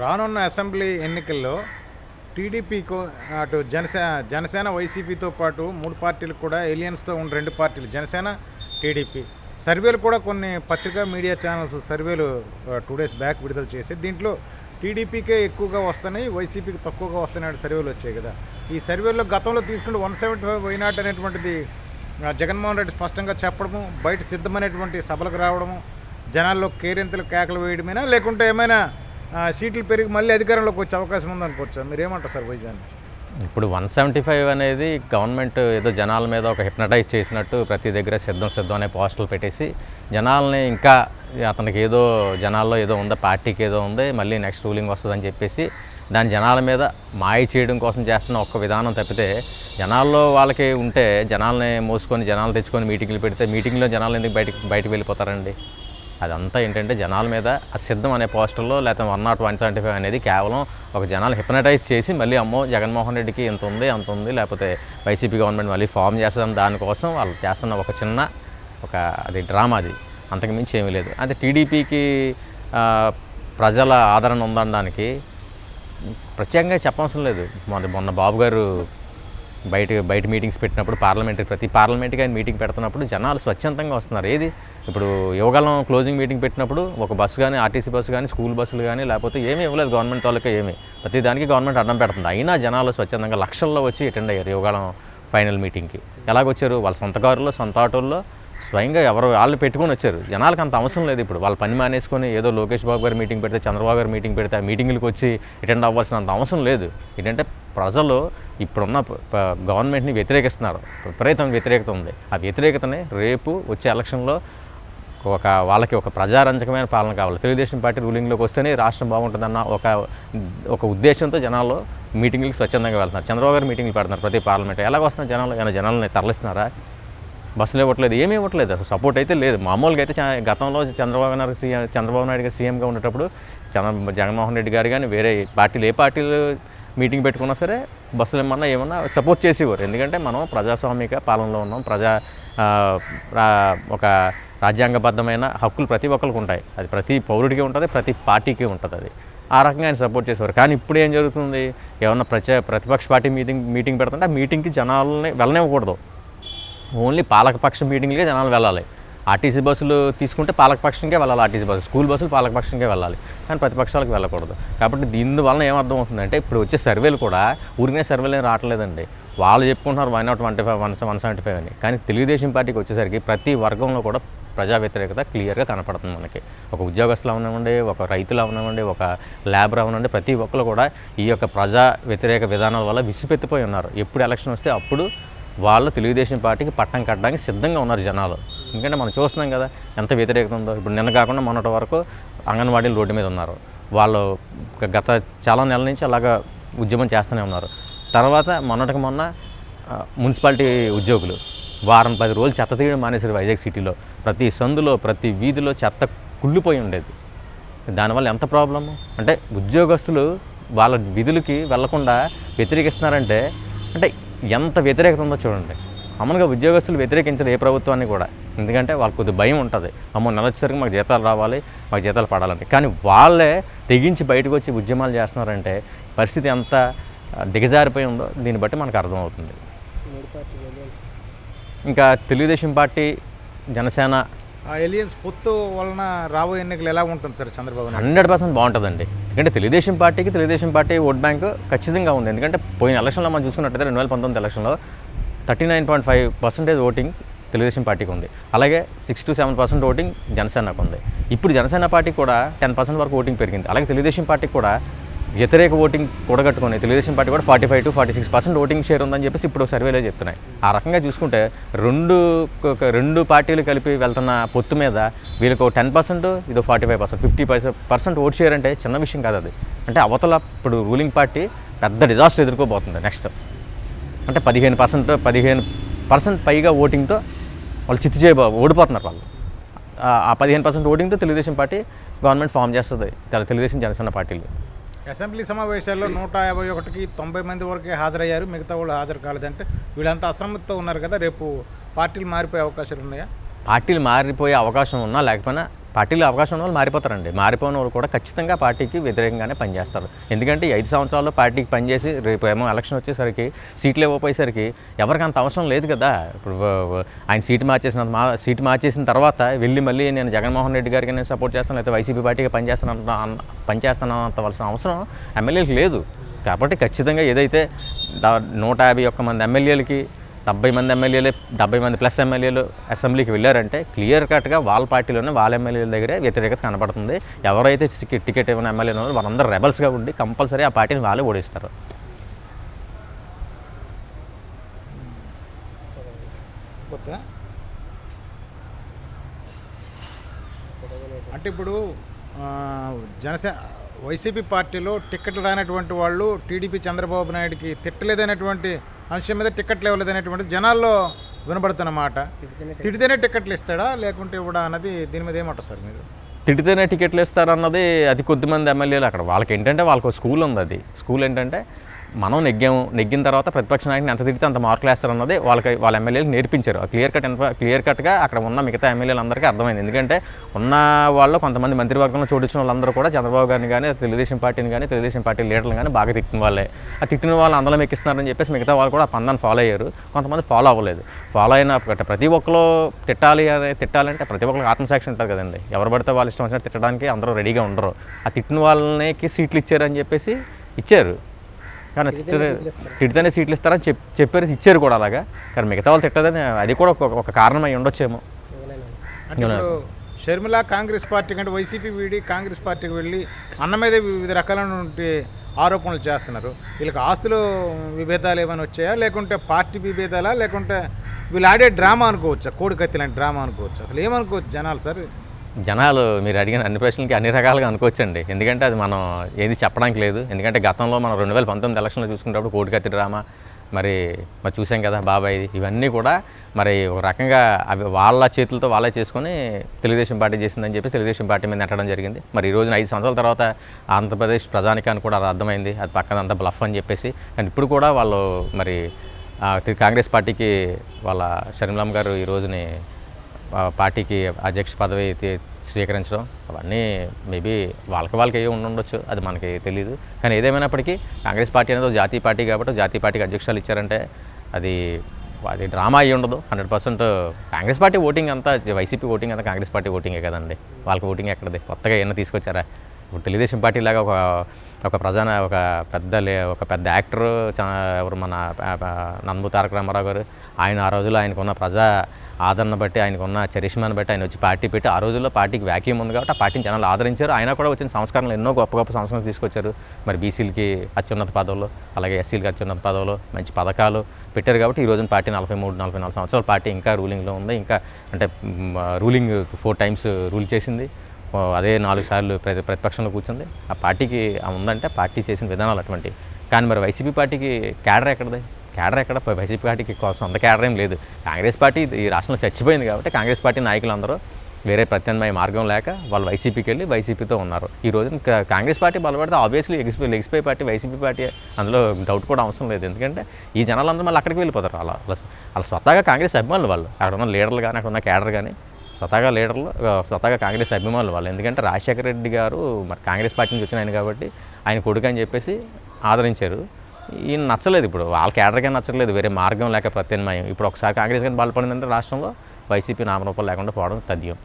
రానున్న అసెంబ్లీ ఎన్నికల్లో టీడీపీకు అటు జనసేన జనసేన వైసీపీతో పాటు మూడు పార్టీలు కూడా ఏలియన్స్తో ఉన్న రెండు పార్టీలు జనసేన టీడీపీ. సర్వేలు కూడా కొన్ని పత్రికా మీడియా ఛానల్స్ సర్వేలు టూ డేస్ బ్యాక్ విడుదల చేసి దీంట్లో టీడీపీకే ఎక్కువగా వస్తున్నాయి వైసీపీకి తక్కువగా వస్తున్నాయి సర్వేలు వచ్చాయి కదా. ఈ సర్వేల్లో గతంలో తీసుకుంటే వన్ సెవెంటీ ఫైవ్ వైనాట్ అనేటువంటిది జగన్మోహన్ రెడ్డి స్పష్టంగా చెప్పడము బయట సిద్ధమైనటువంటి సభలకు రావడము జనాల్లో కేరింతలు కేకలు వేయడమేనా లేకుంటే ఏమైనా సీట్లు పెరిగి మళ్ళీ అధికారంలోకి వచ్చే అవకాశం ఉందనుకోవచ్చా? మీరు ఏమంటారు సార్ వైజాగ్ ఇప్పుడు వన్ సెవెంటీ ఫైవ్ అనేది గవర్నమెంట్ ఏదో జనాల మీద ఒక హిప్నటైజ్ చేసినట్టు ప్రతి దగ్గర సిద్ధం సిద్ధం అనే పోస్టులు పెట్టేసి జనాల్ని ఇంకా అతనికి ఏదో జనాల్లో ఏదో ఉందా పార్టీకి ఏదో ఉంది మళ్ళీ నెక్స్ట్ రూలింగ్ వస్తుందని చెప్పేసి దాని జనాల మీద మాయ చేయడం కోసం చేస్తున్న ఒక్క విధానం తప్పితే జనాల్లో వాళ్ళకి ఉంటే జనాల్ని మోసుకొని జనాలు తెచ్చుకొని మీటింగ్లు పెడితే మీటింగ్లో జనాలు ఎందుకు బయటకు బయటకు వెళ్ళిపోతారండి? అదంతా ఏంటంటే జనాల మీద ఆ సిద్ధం అనే పోస్టర్లో లేకపోతే one not one seventy five అనేది కేవలం ఒక జనాలు హిప్నటైజ్ చేసి మళ్ళీ అమ్మో జగన్మోహన్ రెడ్డికి ఇంత ఉంది అంత ఉంది లేకపోతే వైసీపీ గవర్నమెంట్ మళ్ళీ ఫామ్ చేస్తుందని దానికోసం వాళ్ళు చేస్తున్న ఒక చిన్న ఒక అది డ్రామా అది. అంతకుమించి ఏమీ లేదు. అంటే టీడీపీకి ప్రజల ఆదరణ ఉందనడానికి ప్రత్యేకంగా చెప్పవసరం లేదు. మొన్న మొన్న బాబు గారు బయట బయట మీటింగ్స్ పెట్టినప్పుడు పార్లమెంట్ ప్రతి పార్లమెంట్కి ఆయన మీటింగ్ పెడుతున్నప్పుడు జనాలు స్వచ్ఛందంగా వస్తున్నారు. ఏది? ఇప్పుడు యువగలం క్లోజింగ్ మీటింగ్ పెట్టినప్పుడు ఒక బస్సు కానీ ఆర్టీసీ బస్సు కానీ స్కూల్ బస్సులు కానీ లేకపోతే ఏమీ ఇవ్వలేదు గవర్నమెంట్ వాళ్ళకి ఏమీ. ప్రతి దానికి గవర్నమెంట్ అడ్డం పెడుతుంది. అయినా జనాలు స్వచ్ఛందంగా లక్షల్లో వచ్చి అటెండ్ అయ్యారు యువగలం ఫైనల్ మీటింగ్కి ఎలాగొచ్చారు? వాళ్ళ సొంత కారులో సొంత ఆటోల్లో స్వయంగా ఎవరు వాళ్ళు పెట్టుకొని వచ్చారు. జనాలకు అంత అవసరం లేదు ఇప్పుడు. వాళ్ళ పని మానేసుకొని ఏదో లోకేష్ బాబు గారు మీటింగ్ పెడితే చంద్రబాబు గారు మీటింగ్ పెడితే ఆ మీటింగ్లకు వచ్చి అటెండ్ అవ్వాల్సిన అంత అవసరం లేదు. ఏంటంటే ప్రజలు ఇప్పుడున్న గవర్నమెంట్ని వ్యతిరేకిస్తున్నారు. విపరీతం వ్యతిరేకత ఉంది. ఆ వ్యతిరేకతని రేపు వచ్చే ఎలక్షన్లో ఒక వాళ్ళకి ఒక ప్రజారంజకమైన పాలన కావాలి. తెలుగుదేశం పార్టీ రూలింగ్లోకి వస్తేనే రాష్ట్రం బాగుంటుందన్న ఒక ఒక ఉద్దేశంతో జనాలు మీటింగ్లకు స్వచ్ఛందంగా వెళ్తున్నారు. చంద్రబాబు గారు మీటింగ్లు పెడుతున్నారు ప్రతి పార్లమెంట్ ఎలాగ వస్తున్నారు జనాలు? ఏమైనా జనాలని తరలిస్తున్నారా? బస్సులు ఇవ్వట్లేదు ఏమీ ఇవ్వట్లేదు. అసలు సపోర్ట్ అయితే లేదు. మామూలుగా అయితే గతంలో చంద్రబాబు నాయుడు సీఎం చంద్రబాబు నాయుడు గారు సీఎంగా ఉండేటప్పుడు చంద్ర జగన్మోహన్ రెడ్డి గారు కానీ వేరే పార్టీలు ఏ పార్టీలు మీటింగ్ పెట్టుకున్నా సరే బస్సులు ఏమన్నా ఏమన్నా సపోర్ట్ చేసేవారు. ఎందుకంటే మనం ప్రజాస్వామిక పాలనలో ఉన్నాం. ప్రజా రా- ఒక రాజ్యాంగబద్ధమైన హక్కులు ప్రతి ఒక్కరికి ఉంటాయి. అది ప్రతి పౌరుడికి ఉంటుంది ప్రతి పార్టీకి ఉంటుంది అది. ఆ రకంగా ఆయన సపోర్ట్ చేసేవారు. కానీ ఇప్పుడు ఏం జరుగుతుంది? ఏమన్నా ప్రచ ప్రతిపక్ష పార్టీ మీటింగ్ మీటింగ్ పెడుతుంటే ఆ మీటింగ్కి జనాలని వెళ్ళనివ్వకూడదు. ఓన్లీ పాలకపక్ష మీటింగ్లకే జనాలు వెళ్ళాలి. ఆర్టీసీ బస్సులు తీసుకుంటే పాలకపక్షంకే వెళ్ళాలి ఆర్టీసీ బస్సు. స్కూల్ బస్సులు పాలకపక్షంకే వెళ్ళాలి. కానీ ప్రతిపక్షాలకు వెళ్ళకూడదు. కాబట్టి దీనివల్ల ఏమర్థం అవుతుందంటే ఇప్పుడు వచ్చే సర్వేలు కూడా ఊరికే సర్వేలు ఏం రావట్లేదండి. వాళ్ళు చెప్పుకుంటున్నారు one not twenty five one one seventy five అని. కానీ తెలుగుదేశం పార్టీకి వచ్చేసరికి ప్రతి వర్గంలో కూడా ప్రజా వ్యతిరేకత క్లియర్గా కనపడుతుంది మనకి. ఒక ఉద్యోగస్తులు అవనివ్వండి ఒక రైతులు అవనివ్వండి ఒక లేబర్ అవనివ్వండి ప్రతి ఒక్కరు కూడా ఈ యొక్క ప్రజా వ్యతిరేక విధానాల వల్ల విసిపెత్తిపోయి ఉన్నారు. ఎప్పుడు ఎలక్షన్ వస్తే అప్పుడు వాళ్ళు తెలుగుదేశం పార్టీకి పట్టం కట్టడానికి సిద్ధంగా ఉన్నారు జనాలు. ఎందుకంటే మనం చూస్తున్నాం కదా ఎంత వ్యతిరేకత ఉందో ఇప్పుడు నిన్న కాకుండా మొన్నటి వరకు అంగన్వాడీలు రోడ్డు మీద ఉన్నారు. వాళ్ళు గత చాలా నెలల నుంచి అలాగా ఉద్యమం చేస్తూనే ఉన్నారు. తర్వాత మొన్నటికి మొన్న మున్సిపాలిటీ ఉద్యోగులు వారం పది రోజులు చెత్త తీయడం మానేశారు వైజాగ్ సిటీలో. ప్రతి సందులో ప్రతి వీధిలో చెత్త కుళ్ళిపోయి ఉండేది. దానివల్ల ఎంత ప్రాబ్లము? అంటే ఉద్యోగస్తులు వాళ్ళ విధులకి వెళ్ళకుండా వ్యతిరేకిస్తున్నారంటే అంటే ఎంత వ్యతిరేకత ఉందో చూడండి. మామూలుగా ఉద్యోగస్తులు వ్యతిరేకించరు ఏ ప్రభుత్వాన్ని కూడా. ఎందుకంటే వాళ్ళకి కొద్ది భయం ఉంటుంది. అమ్మో నెల వచ్చేసరికి మాకు జీతాలు రావాలి మాకు జీతాలు పడాలంటే. కానీ వాళ్ళే తెగించి బయటకు వచ్చి ఉద్యమాలు చేస్తున్నారంటే పరిస్థితి ఎంత దిగజారిపోయి ఉందో దీన్ని బట్టి మనకు అర్థమవుతుంది. ఇంకా తెలుగుదేశం పార్టీ జనసేన ఆ ఎలియన్స్ పొత్తు వలన రాబోయే ఎన్నికలు ఎలా ఉంటుంది సార్ చంద్రబాబు హండ్రెడ్ పర్సెంట్ బాగుంటుందండి. ఎందుకంటే తెలుగుదేశం పార్టీకి తెలుగుదేశం పార్టీ ఓట్ బ్యాంక్ ఖచ్చితంగా ఉంది. ఎందుకంటే పోయిన ఎలక్షన్లో మనం చూసుకున్నట్టయితే రెండు వేల పంతొమ్మిది ఎలక్షన్లో thirty nine point five percentage voting Telugu Desam పార్టీకి ఉంది. అలాగే six to seven percent voting జనసేనకు ఉంది. ఇప్పుడు జనసేన పార్టీ కూడా టెన్ పర్సెంట్ వరకు ఓటింగ్ పెరిగింది. అలాగే తెలుగుదేశం పార్టీ కూడా వ్యతిరేక ఓటింగ్ కూడగట్టుకుని తెలుగుదేశం పార్టీ కూడా forty five to forty six percent voting share ఉందని చెప్పేసి ఇప్పుడు సర్వేలో చెప్తున్నాయి. ఆ రకంగా చూసుకుంటే రెండు ఒక- రెండు పార్టీలు కలిపి వెళ్తున్న పొత్తు మీద వీళ్ళకి టెన్ పర్సెంట్ ఇది forty five percent fifty percent vote share అంటే చిన్న విషయం కాదు అది. అంటే అవతల ఇప్పుడు రూలింగ్ పార్టీ పెద్ద డిజాస్టర్ ఎదుర్కోబోతుంది. నెక్స్ట్ అంటే పదిహేను పర్సెంట్ పదిహేను పర్సెంట్ పైగా ఓటింగ్తో వాళ్ళు చిత్తు చేయబో ఓడిపోతున్నారు వాళ్ళు. ఆ- పదిహేను పర్సెంట్ ఓటింగ్తో తెలుగుదేశం పార్టీ గవర్నమెంట్ ఫామ్ చేస్తుంది. తెల- తెలుగుదేశం జనసేన పార్టీలు. అసెంబ్లీ సమావేశాల్లో నూట యాభై ఒకటికి తొంభై మంది వరకే హాజరయ్యారు. మిగతా వాళ్ళు హాజరు కాలేదంటే వీళ్ళంతా అసమ్మతితో ఉన్నారు కదా రేపు పార్టీలు మారిపోయే అవకాశాలు ఉన్నాయా? పార్టీలు మారిపోయే అవకాశం ఉన్నా లేకపోయినా పార్టీలో అవకాశం ఉన్న వాళ్ళు మారిపోతారండి. మారిపోయిన వాళ్ళు కూడా ఖచ్చితంగా పార్టీకి వ్యతిరేకంగానే పనిచేస్తారు. ఎందుకంటే ఐదు సంవత్సరాల్లో పార్టీకి పనిచేసి రేపు ఏమో ఎలక్షన్ వచ్చేసరికి సీట్లు ఇవ్వపోయేసరికి ఎవరికి అంత అవసరం లేదు కదా. ఇప్పుడు ఆయన సీటు మార్చేసిన మా సీటు మార్చేసిన తర్వాత వెళ్ళి మళ్ళీ నేను జగన్మోహన్ రెడ్డి గారికి నేను సపోర్ట్ చేస్తాను లేకపోతే వైసీపీ పార్టీకి పనిచేస్తాను అన్న- పనిచేస్తాను అంతవలసిన అవసరం ఎమ్మెల్యేలకు లేదు. కాబట్టి ఖచ్చితంగా ఏదైతే నూట యాభై ఒక్క మంది ఎమ్మెల్యేలకి డెబ్బై మంది ఎమ్మెల్యేలు డెబ్బై మంది ప్లస్ ఎమ్మెల్యేలు అసెంబ్లీకి వెళ్ళారంటే క్లియర్ కట్గా వాళ్ళ పార్టీలోనే వాళ్ళ ఎమ్మెల్యేల దగ్గరే వ్యతిరేకత కనబడుతుంది. ఎవరైతే టికెట్ ఇవ్వని ఎమ్మెల్యేలు వాళ్ళందరూ రెబల్స్గా ఉండి కంపల్సరీ ఆ పార్టీని వాళ్ళే ఓడిస్తారు. అంటే ఇప్పుడు జనసే జనసేన వైసీపీ పార్టీలో టికెట్లు రానటువంటి వాళ్ళు టీడీపీ చంద్రబాబు నాయుడుకి తిట్టలేదనేటువంటి అంశం మీద టిక్కెట్లు ఇవ్వలేదనేటువంటి జనాల్లో వినబడుతున్న మాట. తిడితేనే టిక్కెట్లు ఇస్తాడా? లేకుంటే ఇవ్వడా అన్నది దీని మీద ఏమంటారు సార్ మీరు? తిడితేనే టికెట్లు ఇస్తారన్నది అది కొద్దిమంది ఎమ్మెల్యేలు అక్కడ. వాళ్ళకి ఏంటంటే వాళ్ళకి ఒక స్కూల్ ఉంది అది. స్కూల్ ఏంటంటే మనం నెగ్గాము నెగ్గిన తర్వాత ప్రతిపక్ష నాయకుని ఎంత తిడితే అంత మార్కులు వేస్తారన్నది వాళ్ళకి వాళ్ళ ఎమ్మెల్యేలు నేర్పించారు. క్లియర్ కట్ క్లియర్ కట్గా అక్కడ ఉన్న మిగతా ఎమ్మెల్యేలు అందరికీ అర్థమైంది. ఎందుకంటే ఉన్న వాళ్ళు కొంతమంది మంత్రివర్గంలో చోటించిన వాళ్ళందరూ కూడా చంద్రబాబు గారిని కానీ తెలుగుదేశం పార్టీని కానీ తెలుగుదేశం పార్టీ లీడర్లు కానీ బాగా తిట్టిన వాళ్ళే. ఆ తిట్టిన వాళ్ళు అందరం ఎక్కిస్తున్నారని చెప్పేసి మిగతా వాళ్ళు కూడా ఆ పందాన్ని ఫాలో అయ్యారు. కొంతమంది ఫాలో అవ్వలేదు. ఫాలో అయిన ప్రతి- ప్రతి ఒక్కరు తిట్టాలి అనే తిట్టాలంటే ప్రతి ఒక్కరికి ఆత్మసాక్షి ఉంటుంది కదండి. ఎవరు పడితే వాళ్ళు ఇష్టం వచ్చినా తిట్టడానికి అందరూ రెడీగా ఉండరు. ఆ తిట్టిన వాళ్ళకి సీట్లు ఇచ్చారని చెప్పేసి ఇచ్చారు. కానీ తిడితేనే సీట్లు ఇస్తారని చెప్ చెప్పారు ఇచ్చారు కూడా అలాగా. కానీ మిగతా వాళ్ళు తిట్టదని అది కూడా ఒక ఒక కారణం అయి ఉండొచ్చేమో. అంటే ఇప్పుడు షర్మిల కాంగ్రెస్ పార్టీ కంటే వైసీపీ వీడి కాంగ్రెస్ పార్టీకి వెళ్ళి అన్న మీద వివిధ రకాలైనటువంటి ఆరోపణలు చేస్తున్నారు. వీళ్ళకి ఆస్తులు విభేదాలు ఏమైనా వచ్చాయా? లేకుంటే పార్టీ విభేదాలా? లేకుంటే వీళ్ళు ఆడే డ్రామా అనుకోవచ్చా? కోడికత్తి లాంటి డ్రామా అనుకోవచ్చు? అసలు ఏమనుకోవచ్చు జనాలు సార్? జనాలు మీరు అడిగిన అన్ని ప్రశ్నలకి అన్ని రకాలుగా అనుకోవచ్చండి. ఎందుకంటే అది మనం ఏది చెప్పడానికి లేదు. ఎందుకంటే గతంలో మనం రెండు వేల పంతొమ్మిది ఎలక్షన్లో చూసుకునేటప్పుడు కోడికత్తి డ్రామా మరి మరి చూసాం కదా బాబాయ్ ఇవన్నీ కూడా మరి ఒక రకంగా అవి వాళ్ళ చేతులతో వాళ్ళే చేసుకొని తెలుగుదేశం పార్టీ చేసిందని చెప్పి తెలుగుదేశం పార్టీ మీద నెట్టడం జరిగింది. మరి ఈ రోజున ఐదు సంవత్సరాల తర్వాత ఆంధ్రప్రదేశ్ ప్రజానికానికి కూడా అది అర్థమైంది. అది పక్కన అంత బ్లఫ్ అని చెప్పేసి. కానీ ఇప్పుడు కూడా వాళ్ళు మరి కాంగ్రెస్ పార్టీకి వాళ్ళ షర్మిలమ్మ గారు ఈ రోజుని పార్టీకి అధ్యక్ష పదవి స్వీకరించడం అవన్నీ మేబీ వాళ్ళకి వాళ్ళకి ఏ ఉండొచ్చు అది మనకి తెలియదు కానీ ఏదేమైనప్పటికీ కాంగ్రెస్ పార్టీ అనేది జాతీయ పార్టీ కాబట్టి జాతీయ పార్టీకి అధ్యక్షాలు ఇచ్చారంటే అది అది డ్రామా అయ్యి ఉండదు. Hundred percent Congress party voting అంతా వైసీపీ ఓటింగ్ అంతా కాంగ్రెస్ పార్టీ ఓటింగే కదండి. వాళ్ళకి ఓటింగ్ ఎక్కడది? కొత్తగా ఏమైనా తీసుకొచ్చారా? ఇప్పుడు తెలుగుదేశం పార్టీ లాగా ఒక ఒక ప్రధాన ఒక పెద్ద లే ఒక పెద్ద యాక్టర్ ఎవరు మన నందు తారక రామారావు గారు ఆయన ఆ రోజుల్లో ఆయనకున్న ప్రజా ఆదరణ బట్టి ఆయనకున్న చరిష్మాను బట్టి ఆయన వచ్చి పార్టీ పెట్టి ఆ రోజుల్లో పార్టీకి వ్యాక్యూమ్ ఉంది కాబట్టి ఆ పార్టీని జనాలు ఆదరించారు. ఆయన కూడా వచ్చిన సంస్కరణలు ఎన్నో గొప్ప గొప్ప సంస్కరణలు తీసుకొచ్చారు. మరి బీసీలకి అత్యున్నత పదవులు అలాగే ఎస్సీలకి అత్యున్నత పదవులు మంచి పథకాలు పెట్టారు కాబట్టి ఈ రోజున పార్టీ నలభై మూడు నలభై నాలుగు సంవత్సరాల పార్టీ ఇంకా రూలింగ్లో ఉంది. ఇంకా అంటే రూలింగ్ ఫోర్ టైమ్స్ రూల్ చేసింది. అదే నాలుగు సార్లు ప్రతి ప్రతిపక్షంలో కూర్చుంది. ఆ పార్టీకి ఉందంటే పార్టీ చేసిన విధానాలు అటువంటి కానీ మరి వైసీపీ పార్టీకి క్యాడర్ ఎక్కడది? క్యాడర్ ఎక్కడ? వైసీపీ పార్టీకి సొంత క్యాడర్ ఏం లేదు. కాంగ్రెస్ పార్టీ ఈ రాష్ట్రంలో చచ్చిపోయింది కాబట్టి కాంగ్రెస్ పార్టీ నాయకులందరూ వేరే ప్రత్యామ్నాయ మార్గం లేక వాళ్ళు వైసీపీకి వెళ్ళి వైసీపీతో ఉన్నారు. ఈ రోజు కాంగ్రెస్ పార్టీ బలపడితే ఆబ్వియస్లీ ఎగిసిపోయి లెగిసిపోయి పార్టీ వైసీపీ పార్టీ అందులో డౌట్ కూడా అవసరం లేదు. ఎందుకంటే ఈ జనాలందరూ మళ్ళీ అక్కడికి వెళ్ళిపోతారు. అలా అలా వాళ్ళ స్వతహాగా కాంగ్రెస్ అభిమానులు వాళ్ళు. అక్కడ ఉన్న లీడర్లు కానీ అక్కడ ఉన్న క్యాడర్ కానీ స్వతహాగా లీడర్లు స్వతహాగా కాంగ్రెస్ అభిమానులు వాళ్ళు. ఎందుకంటే రాజశేఖర రెడ్డి గారు మరి కాంగ్రెస్ పార్టీ నుంచి వచ్చిన ఆయన కాబట్టి ఆయన కొడుకు అని చెప్పేసి ఆదరించారు. ఈయన నచ్చలేదు ఇప్పుడు. వాళ్ళ క్యాడర్గా నచ్చలేదు వేరే మార్గం లేక ప్రత్యామ్నాయం. ఇప్పుడు ఒకసారి కాంగ్రెస్ కానీ బలపడిందంటే రాష్ట్రంలో వైసీపీ నామరూపాలు లేకుండా పోవడం తథ్యం.